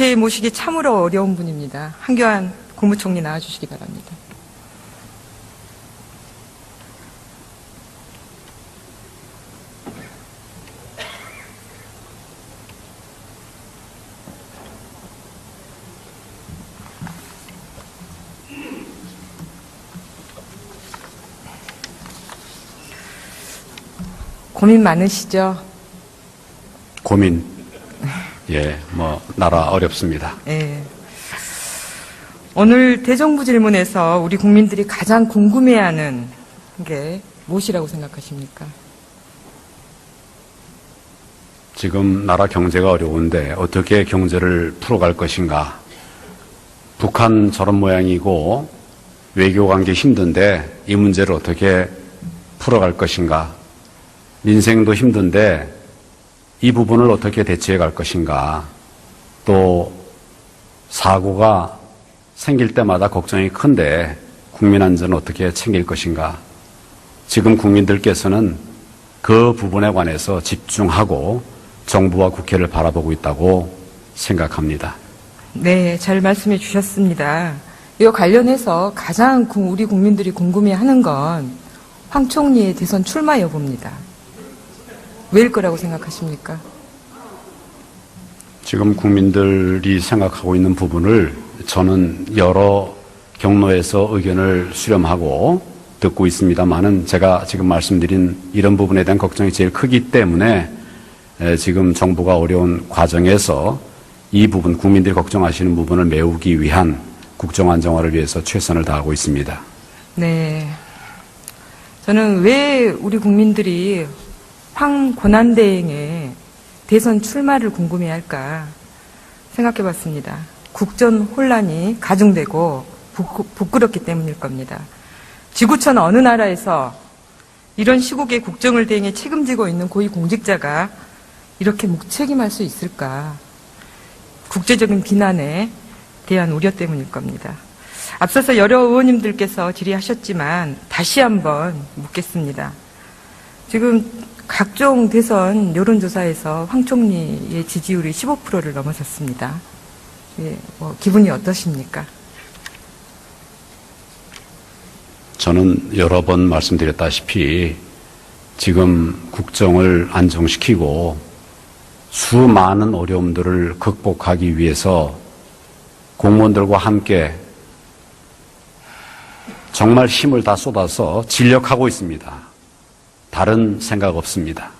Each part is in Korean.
국회에 모시기 참으로 어려운 분입니다. 한교안 국무총리 나와주시기 바랍니다. 고민 많으시죠? 고민. 예, 뭐, 나라 어렵습니다. 예. 오늘 대정부 질문에서 우리 국민들이 가장 궁금해하는 게 무엇이라고 생각하십니까? 지금 나라 경제가 어려운데 어떻게 경제를 풀어갈 것인가. 북한 저런 모양이고 외교 관계 힘든데 이 문제를 어떻게 풀어갈 것인가. 민생도 힘든데 이 부분을 어떻게 대처해 갈 것인가. 또 사고가 생길 때마다 걱정이 큰데 국민 안전을 어떻게 챙길 것인가. 지금 국민들께서는 그 부분에 관해서 집중하고 정부와 국회를 바라보고 있다고 생각합니다. 네, 잘 말씀해 주셨습니다. 이와 관련해서 가장 구- 우리 국민들이 궁금해하는 건 황 총리의 대선 출마 여부입니다. 왜일 거라고 생각하십니까? 지금 국민들이 생각하고 있는 부분을 저는 여러 경로에서 의견을 수렴하고 듣고 있습니다만은 제가 지금 말씀드린 이런 부분에 대한 걱정이 제일 크기 때문에 에, 지금 정부가 어려운 과정에서 이 부분 국민들이 걱정하시는 부분을 메우기 위한 국정 안정화를 위해서 최선을 다하고 있습니다. 네. 저는 왜 우리 국민들이 황 고난대행의 대선 출마를 궁금해할까 생각해 봤습니다. 국전 혼란이 가중되고 부끄- 부끄럽기 때문일 겁니다. 지구촌 어느 나라에서 이런 시국에 국정을 대행해 책임지고 있는 고위 공직자가 이렇게 묵책임할 수 있을까? 국제적인 비난에 대한 우려 때문일 겁니다. 앞서서 여러 의원님들께서 질의하셨지만 다시 한번 묻겠습니다. 지금 각종 대선 여론조사에서 황 총리의 지지율이 15%를 넘어섰습니다. 예, 뭐 기분이 어떠십니까? 저는 여러 번 말씀드렸다시피 지금 국정을 안정시키고 수많은 어려움들을 극복하기 위해서 공무원들과 함께 정말 힘을 다 쏟아서 진력하고 있습니다. 다른 생각 없습니다.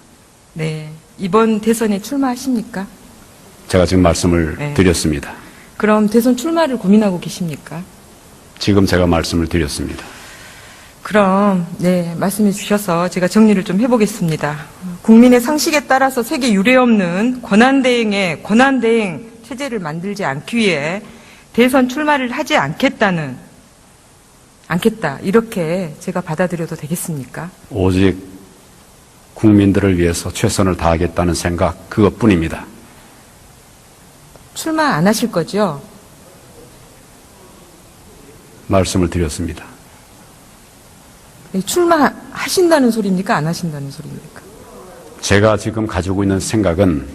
네. 이번 대선에 출마하십니까? 제가 지금 말씀을 네. 드렸습니다. 그럼 대선 출마를 고민하고 계십니까? 지금 제가 말씀을 드렸습니다. 그럼 네 말씀해 주셔서 제가 정리를 좀 해보겠습니다. 국민의 상식에 따라서 세계 유례 없는 권한 대행의 권한 대행 체제를 만들지 않기 위해 대선 출마를 하지 않겠다는 않겠다 이렇게 제가 받아들여도 되겠습니까? 오직 국민들을 위해서 최선을 다하겠다는 생각 그것뿐입니다. 출마 안 하실 거죠? 말씀을 드렸습니다. 출마하신다는 소리입니까? 안 하신다는 소리입니까? 제가 지금 가지고 있는 생각은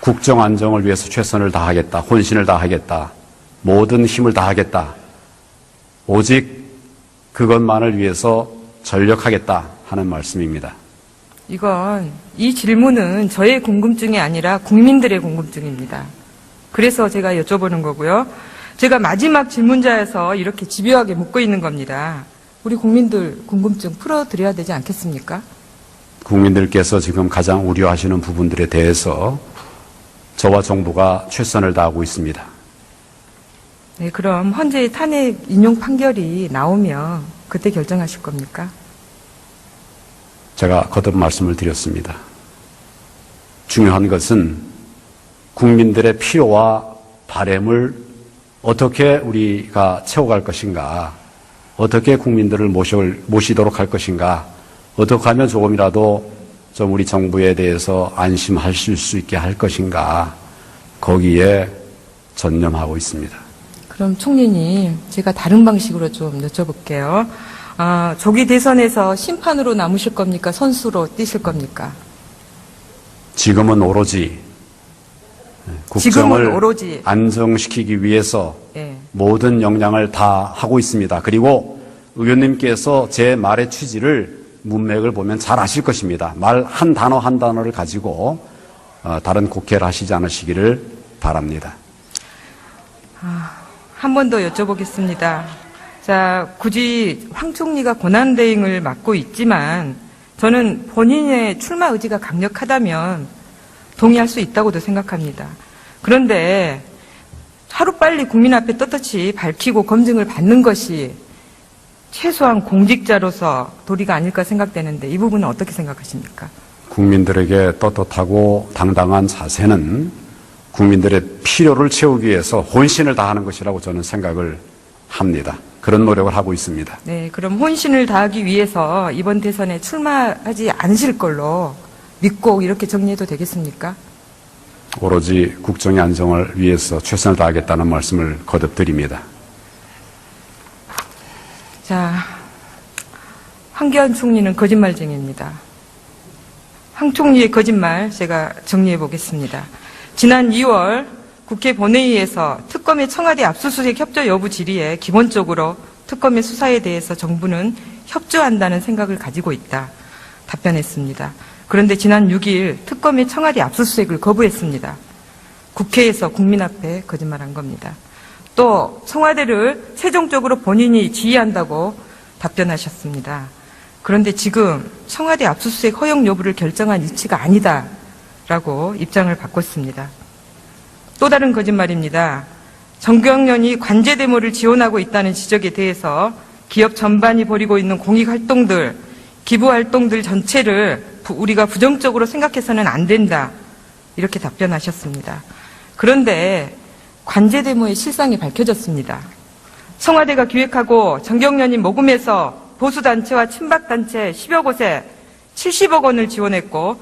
국정 안정을 위해서 최선을 다하겠다, 혼신을 다하겠다, 모든 힘을 다하겠다, 오직 그것만을 위해서 전력하겠다 하는 말씀입니다. 이건 이 질문은 저의 궁금증이 아니라 국민들의 궁금증입니다. 그래서 제가 여쭤보는 거고요. 제가 마지막 질문자에서 이렇게 집요하게 묻고 있는 겁니다. 우리 국민들 궁금증 풀어드려야 되지 않겠습니까? 국민들께서 지금 가장 우려하시는 부분들에 대해서 저와 정부가 최선을 다하고 있습니다. 네, 그럼 헌재의 탄핵 인용 판결이 나오면 그때 결정하실 겁니까? 제가 거듭 말씀을 드렸습니다. 중요한 것은 국민들의 필요와 바램을 어떻게 우리가 채워갈 것인가, 어떻게 국민들을 모실, 모시도록 할 것인가, 어떻게 하면 조금이라도 좀 우리 정부에 대해서 안심하실 수 있게 할 것인가, 거기에 전념하고 있습니다. 그럼 총리님, 제가 다른 방식으로 좀 여쭤볼게요. 아, 조기 대선에서 심판으로 남으실 겁니까? 선수로 뛰실 겁니까? 지금은 오로지 지금은 국정을 오로지 안정시키기 위해서 예. 모든 역량을 다 하고 있습니다. 그리고 의원님께서 제 말의 취지를 문맥을 보면 잘 아실 것입니다. 말 한 단어 한 단어를 가지고 어, 다른 국회를 하시지 않으시기를 바랍니다. 한번 더 여쭤보겠습니다. 자, 굳이 황 총리가 권한대행을 맡고 있지만 저는 본인의 출마 의지가 강력하다면 동의할 수 있다고도 생각합니다. 그런데 하루빨리 국민 앞에 떳떳이 밝히고 검증을 받는 것이 최소한 공직자로서 도리가 아닐까 생각되는데 이 부분은 어떻게 생각하십니까? 국민들에게 떳떳하고 당당한 자세는 국민들의 필요를 채우기 위해서 혼신을 다하는 것이라고 저는 생각을 합니다. 그런 노력을 하고 있습니다. 네, 그럼 혼신을 다하기 위해서 이번 대선에 출마하지 않으실 걸로 믿고 이렇게 정리해도 되겠습니까? 오로지 국정의 안정을 위해서 최선을 다하겠다는 말씀을 거듭 드립니다. 자, 황교안 총리는 거짓말쟁이입니다. 황 총리의 거짓말 제가 정리해 보겠습니다. 지난 2월 국회 본회의에서 특검의 청와대 압수수색 협조 여부 질의에 기본적으로 특검의 수사에 대해서 정부는 협조한다는 생각을 가지고 있다. 답변했습니다. 그런데 지난 6일 특검의 청와대 압수수색을 거부했습니다. 국회에서 국민 앞에 거짓말한 겁니다. 또 청와대를 최종적으로 본인이 지휘한다고 답변하셨습니다. 그런데 지금 청와대 압수수색 허용 여부를 결정한 이치가 아니다라고 입장을 바꿨습니다. 또 다른 거짓말입니다. 정경련이 관제 데모를 지원하고 있다는 지적에 대해서 기업 전반이 벌이고 있는 공익 활동들, 기부 활동들 전체를 부- 우리가 부정적으로 생각해서는 안 된다. 이렇게 답변하셨습니다. 그런데 관제 데모의 실상이 밝혀졌습니다. 청와대가 기획하고 정경련이 모금해서 보수단체와 친박단체 10여 곳에 70억 원을 지원했고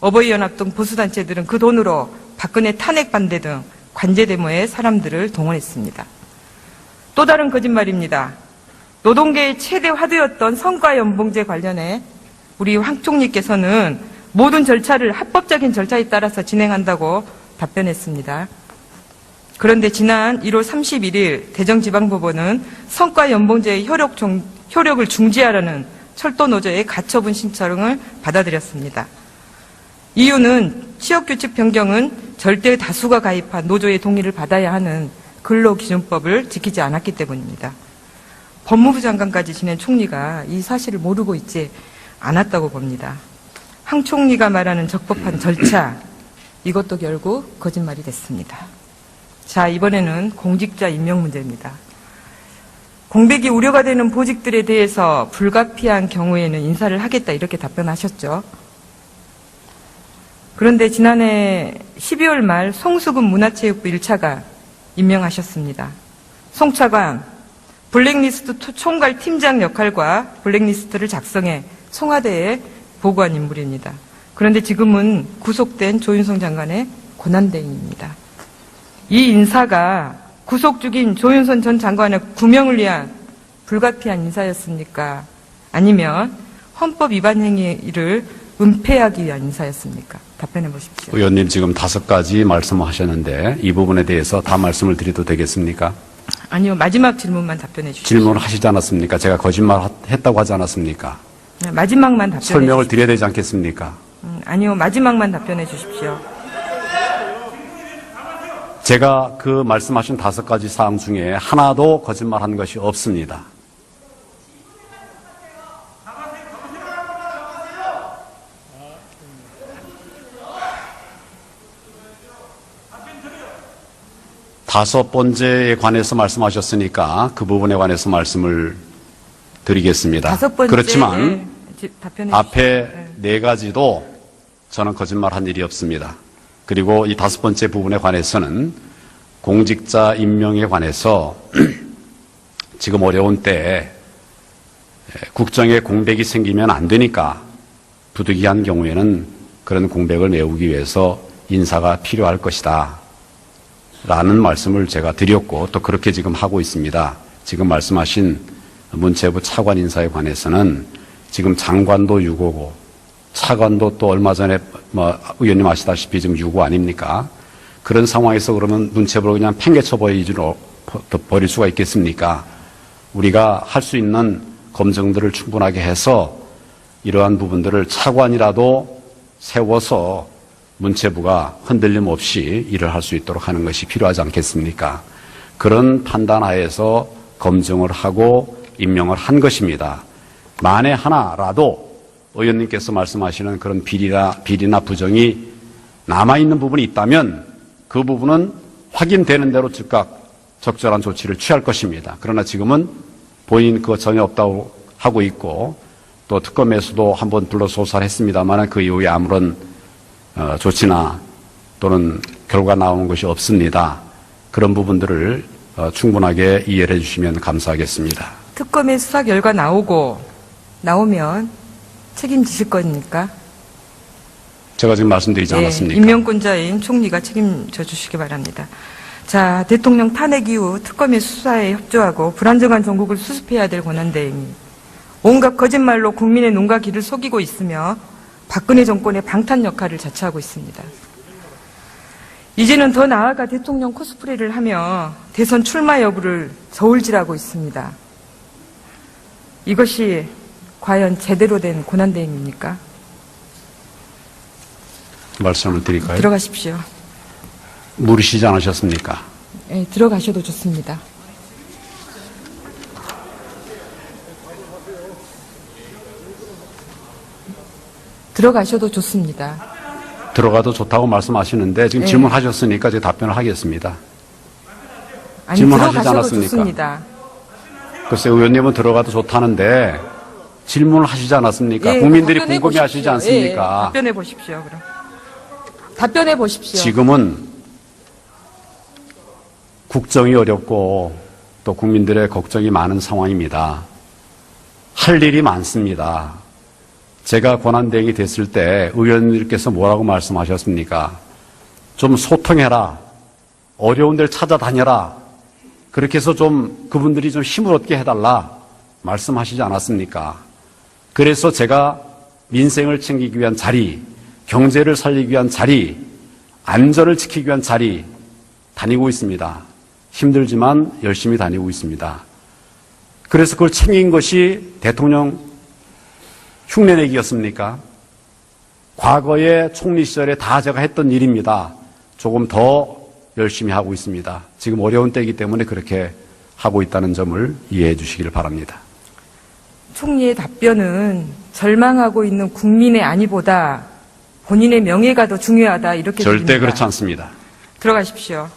어버이연합 등 보수단체들은 그 돈으로 박근혜 탄핵 반대 등 관제 데모에 사람들을 동원했습니다. 또 다른 거짓말입니다. 노동계의 최대 화두였던 성과 연봉제 관련해 우리 황 총리께서는 모든 절차를 합법적인 절차에 따라서 진행한다고 답변했습니다. 그런데 지난 1월 31일 대정지방법원은 성과 연봉제의 효력 종- 효력을 중지하라는 철도노조의 가처분 신청을 받아들였습니다. 이유는 취업규칙 변경은 절대 다수가 가입한 노조의 동의를 받아야 하는 근로기준법을 지키지 않았기 때문입니다. 법무부 장관까지 지낸 총리가 이 사실을 모르고 있지 않았다고 봅니다. 황 총리가 말하는 적법한 절차, 이것도 결국 거짓말이 됐습니다. 자, 이번에는 공직자 임명 문제입니다. 공백이 우려가 되는 보직들에 대해서 불가피한 경우에는 인사를 하겠다 이렇게 답변하셨죠. 그런데 지난해 12월 말 송수근 문화체육부 1차관 임명하셨습니다. 송 차관 블랙리스트 토- 총괄 팀장 역할과 블랙리스트를 작성해 청와대에 보고한 인물입니다. 그런데 지금은 구속된 조윤성 장관의 권한대행입니다. 이 인사가 구속 중인 조윤선 전 장관의 구명을 위한 불가피한 인사였습니까? 아니면 헌법 위반 행위를 은폐하기 위한 인사였습니까? 답변해 보십시오. 의원님 지금 다섯 가지 말씀하셨는데 이 부분에 대해서 다 말씀을 드려도 되겠습니까? 아니요, 마지막 질문만 답변해 주십시오. 질문을 하시지 않았습니까? 제가 거짓말 했다고 하지 않았습니까? 네, 마지막만 답변해 설명을 주십시오. 드려야 되지 않겠습니까? 음, 아니요, 마지막만 답변해 주십시오. 제가 그 말씀하신 다섯 가지 사항 중에 하나도 거짓말한 것이 없습니다. 다섯 번째에 관해서 말씀하셨으니까 그 부분에 관해서 말씀을 드리겠습니다. 다섯 번째 그렇지만 네, 앞에. 네. 네 가지도 저는 거짓말한 일이 없습니다. 그리고 이 다섯 번째 부분에 관해서는 공직자 임명에 관해서 지금 어려운 때에 국정에 공백이 생기면 안 되니까 부득이한 경우에는 그런 공백을 메우기 위해서 인사가 필요할 것이다. 라는 말씀을 제가 드렸고 또 그렇게 지금 하고 있습니다. 지금 말씀하신 문체부 차관 인사에 관해서는 지금 장관도 유고고 차관도 또 얼마 전에 뭐 의원님 아시다시피 지금 유고 아닙니까? 그런 상황에서 그러면 문체부를 그냥 팽개쳐 버리지로 버릴 수가 있겠습니까? 우리가 할 수 있는 검증들을 충분하게 해서 이러한 부분들을 차관이라도 세워서 문체부가 흔들림 없이 일을 할 수 있도록 하는 것이 필요하지 않겠습니까? 그런 판단 하에서 검증을 하고 임명을 한 것입니다. 만에 하나라도 의원님께서 말씀하시는 그런 비리나, 비리나 부정이 남아있는 부분이 있다면 그 부분은 확인되는 대로 즉각 적절한 조치를 취할 것입니다. 그러나 지금은 본인 그거 전혀 없다고 하고 있고 또 특검에서도 한번 불러 조사를 했습니다만 그 이후에 아무런 어, 조치나 또는 결과 나오는 것이 없습니다. 그런 부분들을 어, 충분하게 이해를 해주시면 감사하겠습니다. 특검의 수사 결과 나오고 나오면 책임지실 겁니까? 제가 지금 말씀드리지 예, 않았습니까? 임명권자인 총리가 책임져 주시기 바랍니다. 자, 대통령 탄핵 이후 특검의 수사에 협조하고 불안정한 전국을 수습해야 될 권한대행이 온갖 거짓말로 국민의 눈과 귀를 속이고 있으며 박근혜 정권의 방탄 역할을 자처하고 있습니다. 이제는 더 나아가 대통령 코스프레를 하며 대선 출마 여부를 저울질하고 있습니다. 이것이 과연 제대로 된 권한대행입니까? 말씀을 드릴까요? 들어가십시오. 물으시지 않으셨습니까? 예, 들어가셔도 좋습니다. 들어가셔도 좋습니다. 들어가도 좋다고 말씀하시는데 지금 네. 질문하셨으니까 제가 답변을 하겠습니다. 아니 질문하시지 않았습니까? 좋습니다. 글쎄 의원님은 들어가도 좋다는데 질문을 하시지 않았습니까? 예, 국민들이 궁금해하시지 보십시오. 예, 않습니까? 답변해 보십시오. 그럼 답변해 보십시오. 지금은 국정이 어렵고 또 국민들의 걱정이 많은 상황입니다. 할 일이 많습니다. 제가 권한대행이 됐을 때 의원님께서 뭐라고 말씀하셨습니까? 좀 소통해라. 어려운 데를 찾아다녀라. 그렇게 해서 좀 그분들이 좀 힘을 얻게 해달라. 말씀하시지 않았습니까? 그래서 제가 민생을 챙기기 위한 자리, 경제를 살리기 위한 자리, 안전을 지키기 위한 자리 다니고 있습니다. 힘들지만 열심히 다니고 있습니다. 그래서 그걸 챙긴 것이 대통령 흉내내기였습니까? 과거의 총리 시절에 다 제가 했던 일입니다. 조금 더 열심히 하고 있습니다. 지금 어려운 때이기 때문에 그렇게 하고 있다는 점을 이해해 주시길 바랍니다. 총리의 답변은 절망하고 있는 국민의 안위보다 본인의 명예가 더 중요하다 이렇게 절대 들립니다. 그렇지 않습니다. 들어가십시오.